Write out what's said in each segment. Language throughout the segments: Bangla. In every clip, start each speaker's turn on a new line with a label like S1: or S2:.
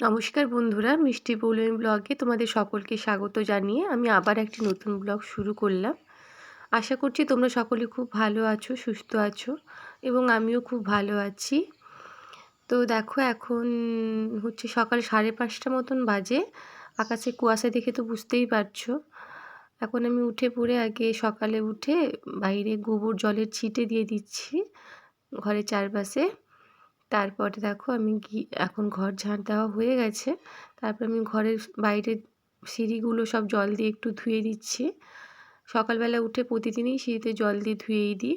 S1: নমস্কার বন্ধুরা, মিষ্টি বৌলমি ব্লগে তোমাদের সকলকে স্বাগত জানিয়ে আমি আবার একটি নতুন ব্লগ শুরু করলাম। আশা করছি তোমরা সকলে খুব ভালো আছো, সুস্থ আছো এবং আমিও খুব ভালো আছি। তো দেখো এখন হচ্ছে সকাল সাড়ে পাঁচটা মতন বাজে, আকাশে কুয়াশা দেখে তো বুঝতেই পারছ। এখন আমি উঠে পড়ে আগে সকালে উঠে বাইরে গোবর জলের ছিটে দিয়ে দিচ্ছি ঘরের চারপাশে। তারপরে দেখো আমি কি এখন ঘর ঝাঁট দেওয়া হয়ে গেছে। তারপর আমি ঘরের বাইরের সিঁড়িগুলো সব জল দিয়ে একটু ধুয়ে দিচ্ছি সকালবেলা উঠে প্রতিদিনই সিঁড়িতে জল দিয়ে ধুয়েই দিই।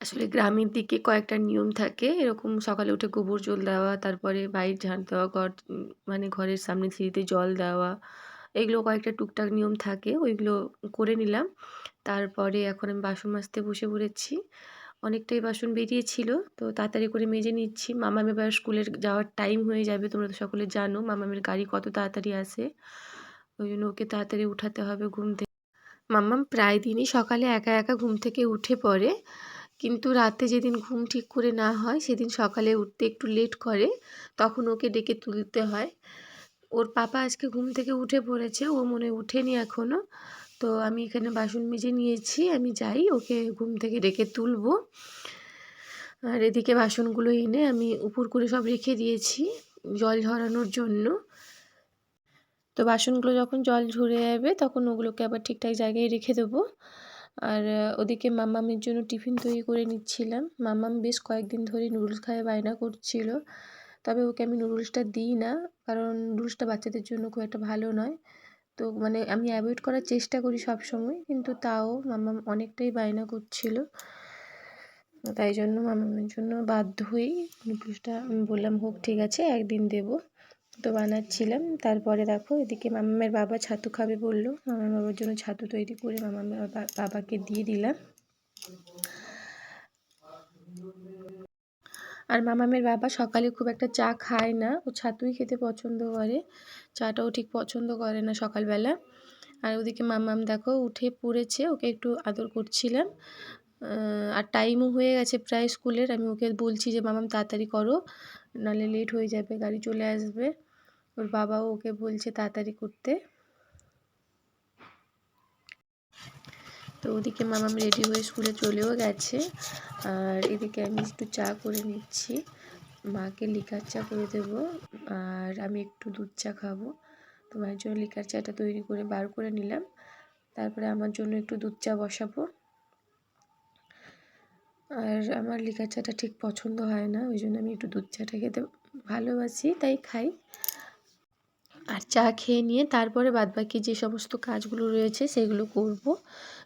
S1: আসলে গ্রামের দিকে কয়েকটা নিয়ম থাকে। এরকম সকালে উঠে গোবর জল দেওয়া, তারপরে বাইর ঝাঁট দেওয়া, ঘর মানে ঘরের সামনে সিঁড়িতে জল দেওয়া, এগুলো কয়েকটা টুকটাক নিয়ম থাকে। ওইগুলো করে নিলাম। তারপরে এখন আমি বাসন মাজতে বসে পড়েছি। অনেকটাই বাসন বেরিয়েছিল তো তাড়াতাড়ি করে মেজে নিচ্ছি। মামামের এবার স্কুলের যাওয়ার টাইম হয়ে যাবে, তোমরা তো সকলে জানো। মামামের গাড়ি কত তাড়াতাড়ি আসে। ওই জন্য ওকে তাড়াতাড়ি উঠাতে হবে ঘুম থেকে। মাম্মাম প্রায় দিনই সকালে একা একা ঘুম থেকে উঠে পড়ে। কিন্তু রাতে যেদিন ঘুম ঠিক করে না হয়, সেদিন সকালে উঠতে একটু লেট করে। তখন ওকে ডেকে তুলতে হয়। ওর পাপা আজকে ঘুম থেকে উঠে পড়েছে। ও মনে উঠেনি এখনও তো আমি এখানে বাসন মেজে নিয়েছি, আমি যাই, ওকে ঘুম থেকে ডেকে তুলবো। আর এদিকে বাসনগুলো এনে আমি উপর করে সব রেখে দিয়েছি, জল ঝরানোর জন্য। তো বাসনগুলো যখন জল ঝরে যাবে, তখন ওগুলোকে আবার ঠিকঠাক জায়গায় রেখে দেবো। আর ওদিকে মামামের জন্য টিফিন তৈরি করে নিচ্ছিলাম। মামাম বেশ কয়েকদিন ধরে নুডলস খায়, বায়না করছিল। তবে ওকে আমি নুডলসটা দিই না, কারণ নুডলসটা বাচ্চাদের জন্য খুব একটা ভালো নয়। তো মানে আমি অ্যাভয়েড করার চেষ্টা করি সব সময় কিন্তু তাও মামা অনেকটাই বায়না করছিল। তাই জন্য মামামের জন্য বাধ্য হয়েই নুডলসটা আমি বললাম, হোক, ঠিক আছে, একদিন দেবো। তো বানাচ্ছিলাম। তারপরে দেখো, এদিকে মামামের বাবা ছাতু খাবে বলল। মামার বাবার জন্য ছাতু তৈরি করে মামামের বাবাকে দিয়ে দিলাম। আর মামামের বাবা সকালে খুব একটা চা খায় না। ও ছাতুই খেতে পছন্দ করে। চাটাও ঠিক পছন্দ করে না সকালবেলা। আর ওদিকে মামাম দেখো উঠে পড়েছে, ওকে একটু আদর করছিলাম। আর টাইমও হয়ে গেছে প্রায় স্কুলের, আমি ওকে বলছি যে মামাম তাড়াতাড়ি করো, নাহলে লেট হয়ে যাবে, গাড়ি চলে আসবে। ওর বাবাও ওকে বলছে, তাড়াতাড়ি করতে। তো ওদিকে মামাম রেডি হয়ে স্কুলে চলেও গেছে। আর এদিকে আমি একটু চা করে নিচ্ছি। মাকে লিকার চা করে দেব আর আমি একটু দুধ চা খাব। তো মায়ের জন্য লিকার চাটা তৈরি করে বার করে নিলাম। তারপরে আমার জন্য একটু দুধ চা বসাবো। আর আমার লিকার চাটা ঠিক পছন্দ হয় না, ওই জন্য আমি একটু দুধ চাটা খেতে ভালোবাসি, তাই খাই। আর চা খেয়ে নিয়ে তারপরে বাদবাকি যে সমস্ত কাজগুলো রয়েছে সেগুলো করব।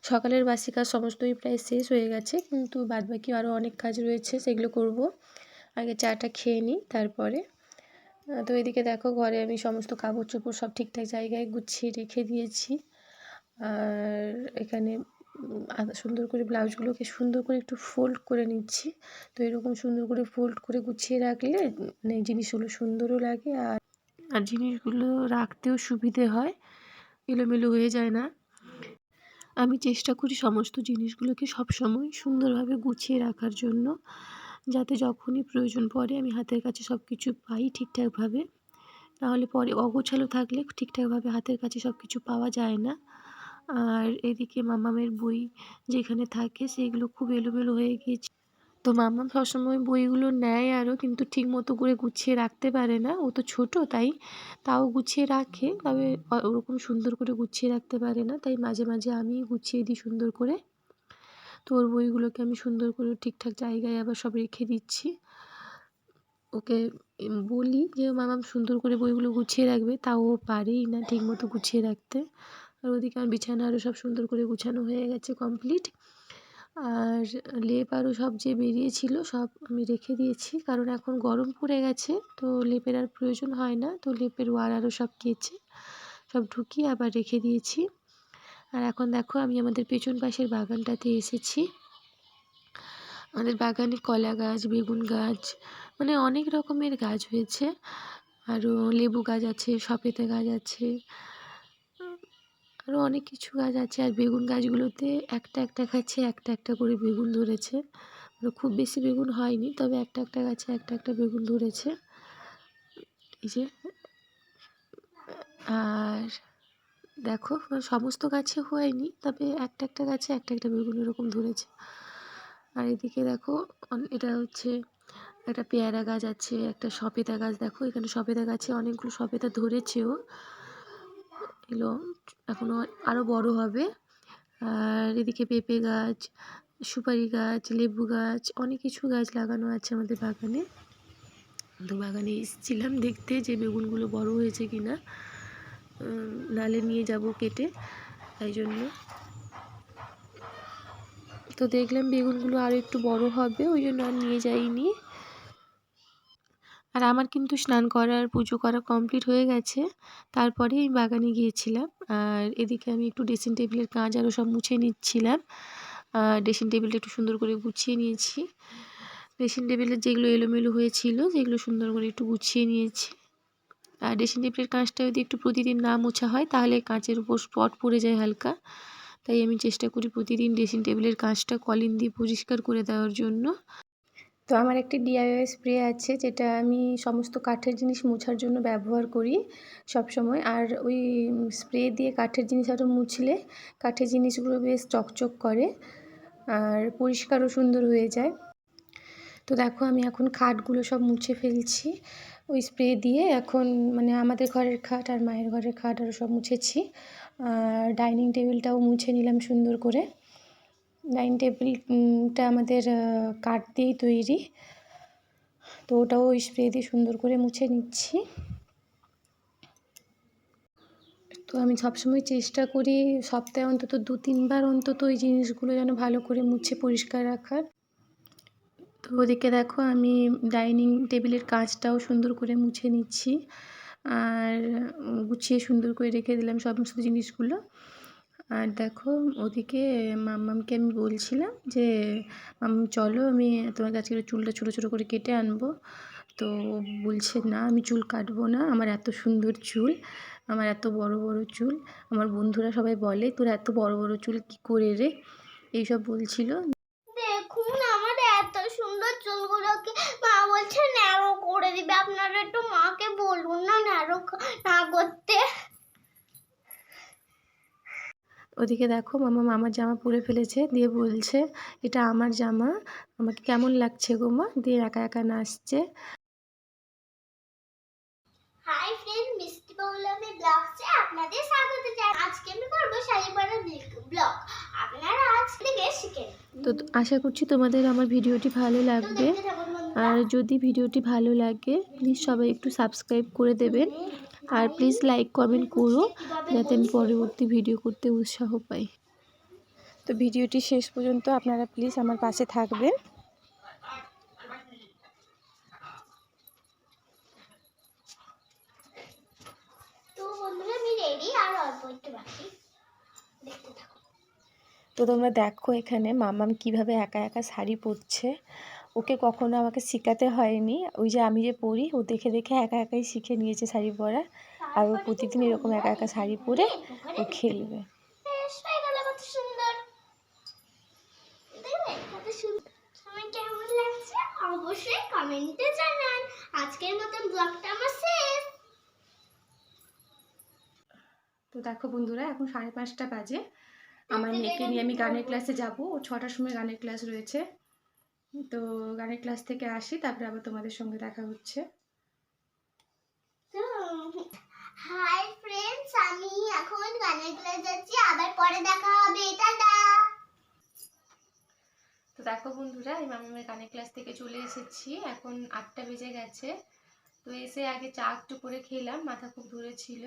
S1: সকালের বাসি কাজ সমস্তই প্রায় শেষ হয়ে গেছে, কিন্তু বাদবাকি আরও অনেক কাজ রয়েছে, সেগুলো করব। আগে চাটা খেয়ে নিই, তারপরে তো এদিকে দেখো ঘরে আমি সমস্ত কাপড় চোপড় সব ঠিকঠাক জায়গায় গুছিয়ে রেখে দিয়েছি। আর এখানে সুন্দর করে ব্লাউজগুলোকে সুন্দর করে একটু ফোল্ড করে নিচ্ছি। তো এরকম সুন্দর করে ফোল্ড করে গুছিয়ে রাখলে মানে জিনিসগুলো সুন্দরও লাগে আর আর জিনিসগুলো রাখতেও সুবিধে হয়। এলোমেলো হয়ে যায় না। আমি চেষ্টা করি সমস্ত জিনিসগুলোকে সবসময় সুন্দরভাবে গুছিয়ে রাখার জন্য। যাতে যখনই প্রয়োজন পড়ে আমি হাতের কাছে সব কিছু পাই ঠিকঠাকভাবে। নাহলে পরে অগোছালো থাকলে ঠিকঠাকভাবে হাতের কাছে সব কিছু পাওয়া যায় না। আর এদিকে মামামের বই যেখানে থাকে সেগুলো খুব এলোমেলো হয়ে গিয়েছে। তো মাম্মাম সবসময় বইগুলো নেয় আরও কিন্তু ঠিক মতো করে গুছিয়ে রাখতে পারে না। ও তো ছোটো তাই তাও গুছিয়ে রাখে। তবে ওরকম সুন্দর করে গুছিয়ে রাখতে পারে না। তাই মাঝে মাঝে আমি গুছিয়ে দিই সুন্দর করে। তো ওর বইগুলোকে আমি সুন্দর করে ঠিকঠাক জায়গায় আবার সব রেখে দিচ্ছি। ওকে বলি যে, মামাম সুন্দর করে বইগুলো গুছিয়ে রাখবে। তাও ও পারেই না ঠিক মতো গুছিয়ে রাখতে। আর ওদিকে আমার বিছানা আরও সব সুন্দর করে গুছানো হয়ে গেছে কমপ্লিট। আর লেপ আরও সব যে বেরিয়েছিল সব আমি রেখে দিয়েছি। কারণ এখন গরম পড়ে গেছে, তো লেপের আর প্রয়োজন হয় না। তো লেপের ওয়ার আরও সব কেচে সব ঢুকিয়ে আবার রেখে দিয়েছি। আর এখন দেখো আমি আমাদের পেছন পাশের বাগানটাতে এসেছি। আমাদের বাগানে কলা গাছ, বেগুন গাছ মানে অনেক রকমের গাছ হয়েছে। আরও লেবু গাছ আছে সপেতা গাছ আছে আরও অনেক কিছু গাছ আছে। আর বেগুন গাছগুলোতে একটা একটা গাছে একটা একটা করে বেগুন ধরেছে। মানে খুব বেশি বেগুন হয়নি, তবে একটা একটা গাছে একটা একটা বেগুন ধরেছে। এই যে, আর দেখো মানে সমস্ত গাছে হয়নি, তবে একটা একটা গাছে একটা একটা বেগুন এরকম ধরেছে। আর এদিকে দেখো এটা হচ্ছে একটা পেয়ারা গাছ আছে, একটা সবেদা গাছ। দেখো, এখানে সবেদা গাছে অনেকগুলো সবেদা ধরেছেও। এগুলো এখনও আরও বড় হবে। আর এদিকে পেঁপে গাছ, সুপারি গাছ, লেবু গাছ, অনেক কিছু গাছ লাগানো আছে আমাদের বাগানে। তো বাগানে এসেছিলাম দেখতে যে বেগুনগুলো বড় হয়েছে কি না নালে নিয়ে যাব কেটে, তাই জন্য। তো দেখলাম বেগুনগুলো আরও একটু বড় হবে, ওই জন্য আর নিয়ে যাইনি। আর আমার কিন্তু স্নান করার, পুজো করা কমপ্লিট হয়ে গেছে। তারপরে আমি বাগানে গিয়েছিলাম, আর এদিকে আমি একটু ড্রেসিং টেবিলের কাজ আরও সব মুছে নিচ্ছিলাম। ড্রেসিং টেবিলটা একটু সুন্দর করে গুছিয়ে নিয়েছি। ড্রেসিং টেবিলের যেগুলো এলোমেলো হয়েছিল, সেগুলো সুন্দর করে একটু গুছিয়ে নিয়েছি। ড্রেসিং টেবিলের কাঁচটা যদি একটু প্রতিদিন না মোছা হয়, তাহলে কাঁচের উপর স্পট পড়ে যায় হালকা। তাই আমি চেষ্টা করি প্রতিদিন ড্রেসিং টেবিলের কাঁচটা কলিন দিয়ে পরিষ্কার করে দেওয়ার জন্য। তো আমার একটি ডিআইওয়াই স্প্রে আছে, যেটা আমি সমস্ত কাঠের জিনিস মোছার জন্য ব্যবহার করি সব সময় আর ওই স্প্রে দিয়ে কাঠের জিনিস আরও মুছলে কাঠের জিনিসগুলো বেশ চকচক করে আর পরিষ্কারও সুন্দর হয়ে যায়। তো দেখো আমি এখন খাটগুলো সব মুছে ফেলছি। ওই স্প্রে দিয়ে এখন মানে আমাদের ঘরের খাট আর মায়ের ঘরের খাট আরও সব মুছেছি। আর ডাইনিং টেবিলটাও মুছে নিলাম সুন্দর করে। ডাইনিং টেবিলটা আমাদের কাঠ দিয়েই তৈরি। তো ওটাও ওই স্প্রে দিয়ে সুন্দর করে মুছে নিচ্ছি। তো আমি সবসময় চেষ্টা করি সপ্তাহে অন্তত দু তিনবার অন্তত ওই জিনিসগুলো যেন ভালো করে মুছে পরিষ্কার রাখার। তো ওদিকে দেখো আমি ডাইনিং টেবিলের কাঁচটাও সুন্দর করে মুছে নিচ্ছি। আর গুছিয়ে সুন্দর করে রেখে দিলাম সমস্ত জিনিসগুলো। আর দেখো ওদিকে মাম্মামকে আমি বলছিলাম যে মাম্মাম চলো আমি তোমার কাছে চুলটা ছোটো ছোটো করে কেটে আনব। তো বলছে, না, আমি চুল কাটবো না, আমার এত সুন্দর চুল, আমার এত বড় বড় চুল। আমার বন্ধুরা সবাই বলে, তোর এত বড় বড় চুল কী করে রে? এইসব বলছিল।
S2: দেখুন আমার এত সুন্দর চুলগুলোকে মা বলছে ন্যারো করে দিবে আপনারা একটু মাকে বলুন না না করতে।
S1: ওদিকে দেখো মামা মামার জামা পরে ফেলেছে দিয়ে বলছে এটা আমার জামা আমাকে কেমন লাগছে গো মা? দিয়ে একা একা নাচছে।
S2: হাই পৌলমী ব্লগসে আপনাদের স্বাগত জানাই। আজকে আমি করব শাড়ি পরা ব্লগ। আপনারা আজ থেকে শিখে
S1: তো আশা করছি তোমাদের আমার ভিডিওটি ভালো লাগবে। আর যদি ভিডিওটি ভালো লাগে প্লিজ সবাই একটু সাবস্ক্রাইব করে দেবেন। আর প্লিজ লাইক কমেন্ট করো যাতে আমি পরবর্তী ভিডিও করতে উৎসাহ পাই। তো ভিডিওটি শেষ পর্যন্ত আপনারা প্লিজ আমার পাশে থাকবেন
S2: তো বন্ধুরা আর অল্প একটু বাকি। দেখতে থাকুন
S1: তো তোমরা দেখো এখানে মামাম কীভাবে একা একা শাড়ি পরছে। ওকে কখনো আমাকে শেখাতে হয়নি। ওই যে আমি যে পরি ও দেখে দেখে একা একাই শিখে নিয়েছে শাড়ি পরা। আর ও প্রতিদিন এরকম একা একা শাড়ি পরে ও খেলবে।
S2: অবশ্যই কমেন্টে জানান। আজকের মতন ব্লগটা আমার শেষ
S1: তো দেখো বন্ধুরা এখন সাড়ে পাঁচটা বাজে। আমার মেয়েকে নিয়ে আমি গানের ক্লাসে যাব। ও ছটার সময় গানের ক্লাস রয়েছে। তো গানের ক্লাস থেকে আসি তারপরে আবার তোমাদের সঙ্গে দেখা হচ্ছে।
S2: হাই ফ্রেন্ডস আমি এখন গানের ক্লাস যাচ্ছি আবার পরে দেখা হবে। টাটা!
S1: তো দেখো বন্ধুরা মামামের গানের ক্লাস থেকে চলে এসেছি। এখন আটটা বেজে গেছে। তো এসে আগে চা একটু করে খেলাম মাথা খুব ধরেছিল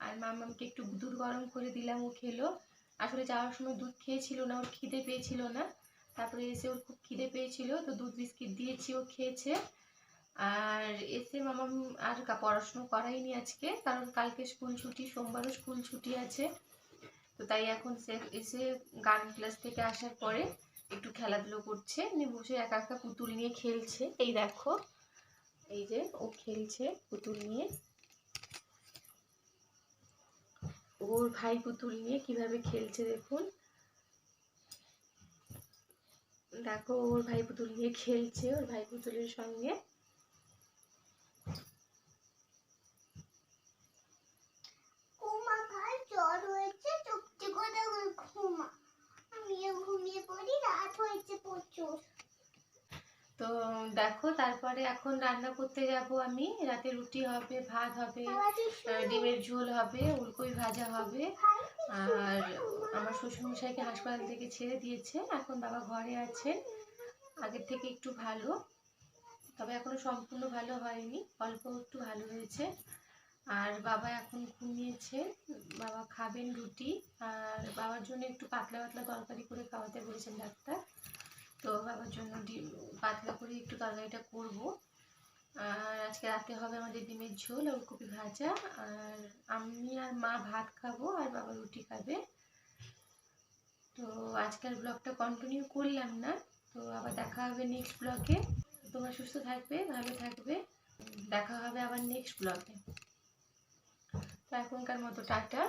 S1: আর মামামকে একটু দুধ গরম করে দিলাম, ও খেলো। আসলে যাওয়ার সময় দুধ খেয়েছিল না, ওর খিদে পেয়েছিল না। তারপরে এসে ওর খুব খিদে পেয়েছিল, তো দুধ বিস্কিট দিয়েছি, ও খেয়েছে। আর এসে মামাম আর পড়াশুনো করাইনি আজকে, কারণ কালকে স্কুল ছুটি, সোমবারও স্কুল ছুটি আছে। তো তাই এখন সে এসে গান ক্লাস থেকে আসার পরে একটু খেলাধুলো করছে, নিয়ে বসে একা একা পুতুল নিয়ে খেলছে। এই দেখো, এই যে ও খেলছে পুতুল নিয়ে। ওর ভাই পুতুল নিয়ে কীভাবে খেলছে দেখুন। দেখো, ওর ভাই পুতুল নিয়ে খেলছে, ওর ভাই পুতুলের সঙ্গে
S2: ঘুমা খাই জ্বর হয়েছে চুপটি করে ঘুমা আমিও ঘুমিয়ে পড়ি রাত হয়েছে প্রচুর
S1: তো তারপরে এখন রান্না করতে যাব আমি। রাতে রুটি হবে ভাত হবে ডিমের ঝোল হবে উলকই ভাজা হবে। আর আমার শ্বশুরমশাইকে হাসপাতাল থেকে ছেড়ে দিয়েছে। এখন বাবা ঘরে আছেন। আগের থেকে একটু ভালো। তবে এখনও সম্পূর্ণ ভালো হয়নি। অল্প একটু ভালো হয়েছে। আর বাবা এখন ঘুমিয়েছে। বাবা খাবেন রুটি। আর বাবার জন্য একটু পাতলা পাতলা তরকারি করে খাওয়াতে বলেছেন ডাক্তার। তো বাবার জন্য ডিম পাতলা করে একটু তরকারিটা করব। আর আজকে রাতে হবে আমাদের ডিমের ঝোল, ওলকপি ভাজা। আর আমি আর মা ভাত খাব আর বাবা রুটি খাবে। তো আজকের ব্লগটা কন্টিনিউ করলাম না। তো আবার দেখা হবে নেক্সট ব্লগে। তোমরা সুস্থ থাকবে, ভালো থাকবে। দেখা হবে আবার নেক্সট ব্লগে। তো এখনকার মতো টাটা।